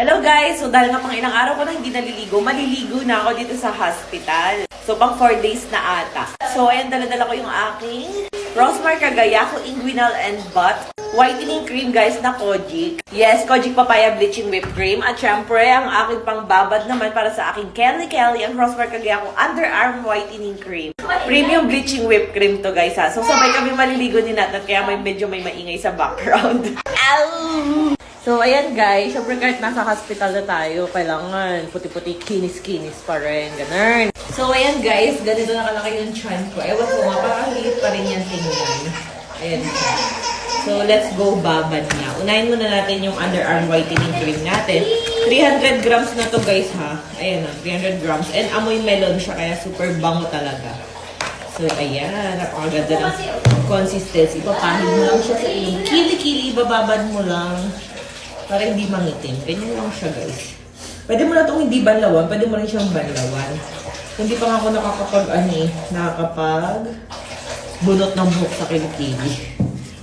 Hello guys! So dahil nga pang ilang araw ko na hindi naliligo, maliligo na ako dito sa hospital. So pang 4 days na ata. So ayan, dala-dala ko yung aking Rosmar Cagayaco Inguinal and Butt Whitening Cream guys na Kojic. Yes, Kojic Papaya Bleaching Whipped Cream. At syempre, ang aking pangbabad naman para sa aking Kelly Kelly and Rosmar Cagayaco Underarm Whitening Cream. Premium Bleaching Whipped Cream to guys ha. So sabay kami maliligo ni Nat at kaya may medyo may maingay sa background. Ow! So, ayan guys, syempre kahit nasa hospital na tayo, kailangan puti-puti, kinis-kinis pa rin, ganun. So, ayan guys, ganito na kalaki yung chan ko. Ewan ko nga, parang hilit pa rin yan tingnan. Ayan siya. So, let's go babad na. Unahin muna natin yung underarm whitening cream natin. 300 grams na to guys ha. Ayan na, 300 grams. And amoy melon siya, kaya super bango talaga. So, ayan, napakaganda ng consistency. Papahin mo lang siya sa ilong. Kili-kili, bababad mo lang. Para hindi mangitim. Ganyan lang siya, guys. Pwede mo na itong hindi banlawan. Pwede mo rin siyang banlawan. Hindi pa nga ako nakakapag, ano eh, nakakapag bunot ng buhok sa kilikili.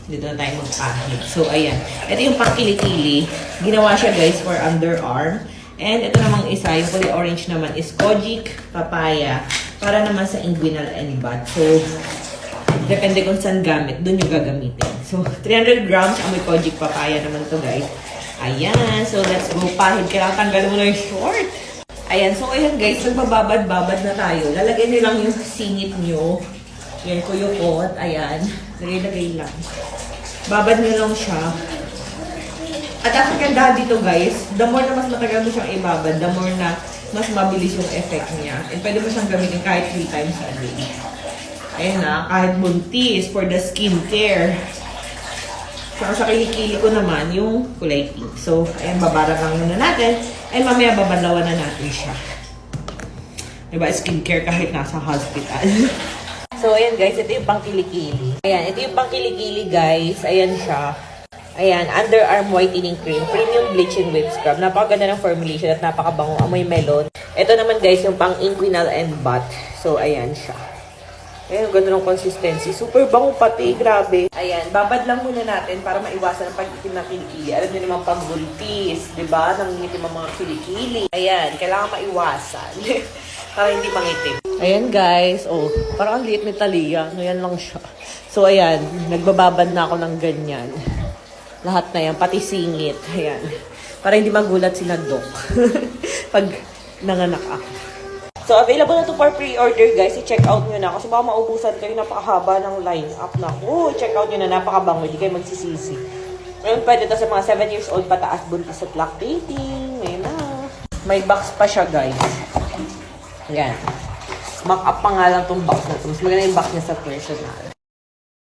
Dito na tayo magpahid. So, ayan. Ito yung pangkilikili. Ginawa siya, guys, for underarm. And ito namang isa, yung kulay orange naman is Kojic Papaya. Para naman sa inguinal and butt. So, depende kung saan gamit, dun yung gagamitin. So, 300 grams, amoy Kojic Papaya naman to guys. Ayan, so let's go pahid. Kailangan tanggalin mo na yung short. Ayan, so ayan guys, nagbababad-babad na tayo. Lalagay niyo lang yung singit niyo. Yan, kuyukot. Ayan, lagay-lagay lang. Babad niyo lang siya. At ang kagandahan dito guys, the more na mas matagal mo siyang ibabad, the more na mas mabilis yung effect niya. And pwede mo siyang gamitin kahit 3 times a day. Ayan na, kahit buntis for the skincare. Saka sa kilikili ko naman yung kulay pink. So, ayan, babara lang muna natin. And mamaya babalawan na natin siya. Diba, skincare kahit nasa hospital. so, ayan guys, ito yung pangkilikili. Ayan, ito yung pangkilikili guys. Ayan siya. Ayan, underarm whitening cream, premium bleaching whip scrub. Napakaganda ng formulation at napakabango, amoy melon. Ito naman guys, yung pang inguinal and butt. So, ayan siya. Ayan, ganda ng consistency. Super bango pati, grabe. Ayan, babad lang muna natin para maiwasan ang pag-itim ng kilikili. Alam niyo naman pag buntis, di ba? Nangingitim ang mga kilikili. Ayan, kailangan maiwasan. para hindi mangitim. Ayan guys, oh, parang ang liit ni Talia. Ngayon lang siya. So ayan, nagbababad na ako ng ganyan. Lahat na yan, pati singit. Ayan. Para hindi magulat si Doc. Pag nanganak ako. So, available na to for pre-order, guys. I-check out nyo na. Kasi baka maubusan kayo napakahaba ng line-up na. Oh, check out nyo na. Napakabango. Hindi kayo magsisisi. Ngayon, pwede to sa mga 7 years old pataas buntis at lactating. Ngayon na. May box pa siya, guys. Ayan. Mock up pa nga lang tong box na to. Mas maganda yung box niya sa personal.